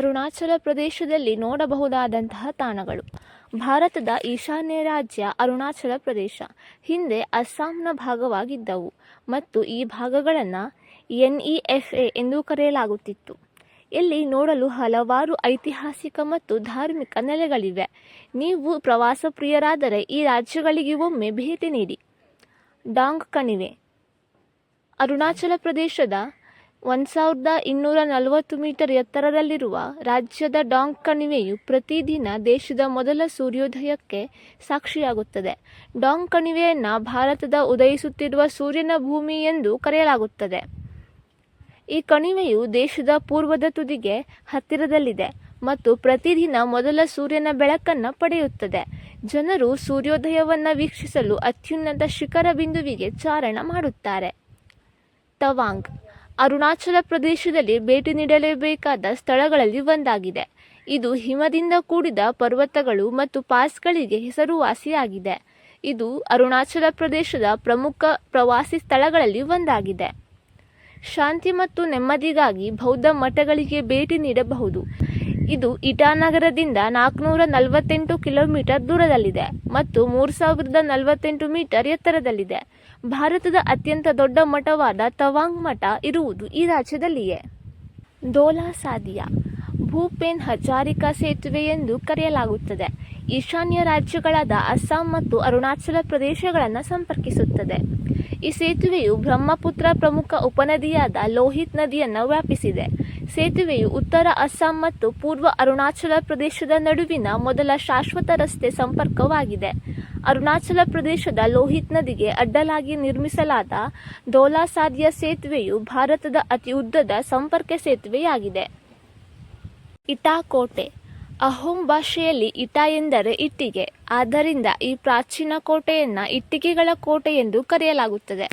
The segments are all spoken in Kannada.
ಅರುಣಾಚಲ ಪ್ರದೇಶದಲ್ಲಿ ನೋಡಬಹುದಾದಂತಹ ತಾಣಗಳು. ಭಾರತದ ಈಶಾನ್ಯ ರಾಜ್ಯ ಅರುಣಾಚಲ ಪ್ರದೇಶ. ಹಿಂದೆ ಅಸ್ಸಾಂನ ಭಾಗವಾಗಿದ್ದವು ಮತ್ತು ಈ ಭಾಗಗಳನ್ನು ಎನ್ ಇ ಎಫ್ ಎ ಎಂದು ಕರೆಯಲಾಗುತ್ತಿತ್ತು. ಇಲ್ಲಿ ನೋಡಲು ಹಲವಾರು ಐತಿಹಾಸಿಕ ಮತ್ತು ಧಾರ್ಮಿಕ ನೆಲೆಗಳಿವೆ. ನೀವು ಪ್ರವಾಸ ಪ್ರಿಯರಾದರೆ ಈ ರಾಜ್ಯಗಳಿಗೆ ಒಮ್ಮೆ ಭೇಟಿ ನೀಡಿ. ಡಾಂಗ್ ಕಣಿವೆ. ಅರುಣಾಚಲ ಪ್ರದೇಶದ ಒಂದು ಸಾವಿರದ ಇನ್ನೂರ ನಲವತ್ತು ಮೀಟರ್ ಎತ್ತರದಲ್ಲಿರುವ ರಾಜ್ಯದ ಡಾಂಗ್ ಕಣಿವೆಯು ಪ್ರತಿದಿನ ದೇಶದ ಮೊದಲ ಸೂರ್ಯೋದಯಕ್ಕೆ ಸಾಕ್ಷಿಯಾಗುತ್ತದೆ. ಡಾಂಗ್ ಕಣಿವೆಯನ್ನು ಭಾರತದ ಉದಯಿಸುತ್ತಿರುವ ಸೂರ್ಯನ ಭೂಮಿ ಎಂದು ಕರೆಯಲಾಗುತ್ತದೆ. ಈ ಕಣಿವೆಯು ದೇಶದ ಪೂರ್ವದ ತುದಿಗೆ ಹತ್ತಿರದಲ್ಲಿದೆ ಮತ್ತು ಪ್ರತಿದಿನ ಮೊದಲ ಸೂರ್ಯನ ಬೆಳಕನ್ನು ಪಡೆಯುತ್ತದೆ. ಜನರು ಸೂರ್ಯೋದಯವನ್ನು ವೀಕ್ಷಿಸಲು ಅತ್ಯುನ್ನತ ಶಿಖರ ಬಿಂದುವಿಗೆ ಚಾರಣ ಮಾಡುತ್ತಾರೆ. ತವಾಂಗ್ ಅರುಣಾಚಲ ಪ್ರದೇಶದಲ್ಲಿ ಭೇಟಿ ನೀಡಲೇಬೇಕಾದ ಸ್ಥಳಗಳಲ್ಲಿ ಒಂದಾಗಿದೆ. ಇದು ಹಿಮದಿಂದ ಕೂಡಿದ ಪರ್ವತಗಳು ಮತ್ತು ಪಾಸ್ಗಳಿಗೆ ಹೆಸರುವಾಸಿಯಾಗಿದೆ. ಇದು ಅರುಣಾಚಲ ಪ್ರದೇಶದ ಪ್ರಮುಖ ಪ್ರವಾಸಿ ಸ್ಥಳಗಳಲ್ಲಿ ಒಂದಾಗಿದೆ. ಶಾಂತಿ ಮತ್ತು ನೆಮ್ಮದಿಗಾಗಿ ಬೌದ್ಧ ಮಠಗಳಿಗೆ ಭೇಟಿ ನೀಡಬಹುದು. ಇದು ಇಟಾನಗರದಿಂದ ನಾಲ್ಕುನೂರ ನಲವತ್ತೆಂಟು ಕಿಲೋಮೀಟರ್ ದೂರದಲ್ಲಿದೆ ಮತ್ತು ಮೂರು ಸಾವಿರದ ನಲವತ್ತೆಂಟು ಮೀಟರ್ ಎತ್ತರದಲ್ಲಿದೆ. ಭಾರತದ ಅತ್ಯಂತ ದೊಡ್ಡ ಮಠವಾದ ತವಾಂಗ್ ಮಠ ಇರುವುದು ಈ ರಾಜ್ಯದಲ್ಲಿಯೇ. ದೋಲಾಸಾದಿಯಾ ಭೂಪೇನ್ ಹಜಾರಿಕಾ ಸೇತುವೆ ಎಂದು ಕರೆಯಲಾಗುತ್ತದೆ. ಈಶಾನ್ಯ ರಾಜ್ಯಗಳಾದ ಅಸ್ಸಾಂ ಮತ್ತು ಅರುಣಾಚಲ ಪ್ರದೇಶಗಳನ್ನು ಸಂಪರ್ಕಿಸುತ್ತದೆ. ಈ ಸೇತುವೆಯು ಬ್ರಹ್ಮಪುತ್ರ ಪ್ರಮುಖ ಉಪನದಿಯಾದ ಲೋಹಿತ್ ನದಿಯನ್ನು ವ್ಯಾಪಿಸಿದೆ. ಸೇತುವೆಯು ಉತ್ತರ ಅಸ್ಸಾಂ ಮತ್ತು ಪೂರ್ವ ಅರುಣಾಚಲ ಪ್ರದೇಶದ ನಡುವಿನ ಮೊದಲ ಶಾಶ್ವತ ರಸ್ತೆ ಸಂಪರ್ಕವಾಗಿದೆ. ಅರುಣಾಚಲ ಪ್ರದೇಶದ ಲೋಹಿತ್ ನದಿಗೆ ಅಡ್ಡಲಾಗಿ ನಿರ್ಮಿಸಲಾದ ಧೋಲಾಸಾದ್ಯ ಸೇತುವೆಯು ಭಾರತದ ಅತಿ ಉದ್ದದ ಸಂಪರ್ಕ ಸೇತುವೆಯಾಗಿದೆ. ಇಟಾ ಕೋಟೆ ಅಹೋಂ ಭಾಷೆಯಲ್ಲಿ ಇಟಾ ಎಂದರೆ ಇಟ್ಟಿಗೆ. ಆದ್ದರಿಂದ ಈ ಪ್ರಾಚೀನ ಕೋಟೆಯನ್ನು ಇಟ್ಟಿಗೆಗಳ ಕೋಟೆ ಎಂದು ಕರೆಯಲಾಗುತ್ತದೆ.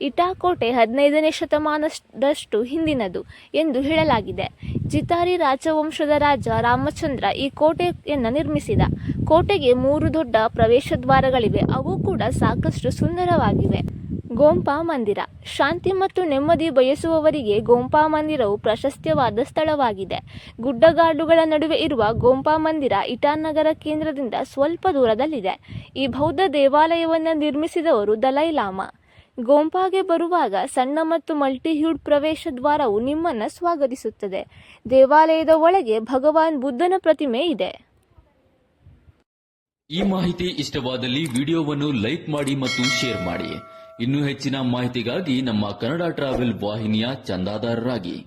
ಇಟಾ ಕೋಟೆ ಹದಿನೈದನೇ ಶತಮಾನದಷ್ಟು ಹಿಂದಿನದು ಎಂದು ಹೇಳಲಾಗಿದೆ. ಜಿತಾರಿ ರಾಜವಂಶದ ರಾಜ ರಾಮಚಂದ್ರ ಈ ಕೋಟೆಯನ್ನು ನಿರ್ಮಿಸಿದ. ಕೋಟೆಗೆ ಮೂರು ದೊಡ್ಡ ಪ್ರವೇಶ ದ್ವಾರಗಳಿವೆ ಅವು ಕೂಡ ಸಾಕಷ್ಟು ಸುಂದರವಾಗಿವೆ. ಗೋಂಪಾ ಮಂದಿರ. ಶಾಂತಿ ಮತ್ತು ನೆಮ್ಮದಿ ಬಯಸುವವರಿಗೆ ಗೋಂಪಾ ಮಂದಿರವು ಪ್ರಶಸ್ತ್ಯವಾದ ಸ್ಥಳವಾಗಿದೆ. ಗುಡ್ಡಗಾಡುಗಳ ನಡುವೆ ಇರುವ ಗೋಂಪಾ ಮಂದಿರ ಇಟಾನಗರ ಕೇಂದ್ರದಿಂದ ಸ್ವಲ್ಪ ದೂರದಲ್ಲಿದೆ. ಈ ಬೌದ್ಧ ದೇವಾಲಯವನ್ನು ನಿರ್ಮಿಸಿದವರು ದಲೈ ಲಾಮಾ. ಗೋಂಪಾಗೆ ಬರುವಾಗ ಸಣ್ಣ ಮತ್ತು ಮಲ್ಟಿಹ್ಯೂಡ್ ಪ್ರವೇಶ ದ್ವಾರವು ನಿಮ್ಮನ್ನು ಸ್ವಾಗತಿಸುತ್ತದೆ. ದೇವಾಲಯದ ಒಳಗೆ ಭಗವಾನ್ ಬುದ್ಧನ ಪ್ರತಿಮೆ ಇದೆ. ಈ ಮಾಹಿತಿ ಇಷ್ಟವಾದಲ್ಲಿ ವಿಡಿಯೋವನ್ನು ಲೈಕ್ ಮಾಡಿ ಮತ್ತು ಶೇರ್ ಮಾಡಿ. ಇನ್ನೂ ಹೆಚ್ಚಿನ ಮಾಹಿತಿಗಾಗಿ ನಮ್ಮ ಕನ್ನಡ ಟ್ರಾವೆಲ್ ವಾಹಿನಿಯ ಚಂದಾದಾರರಾಗಿ.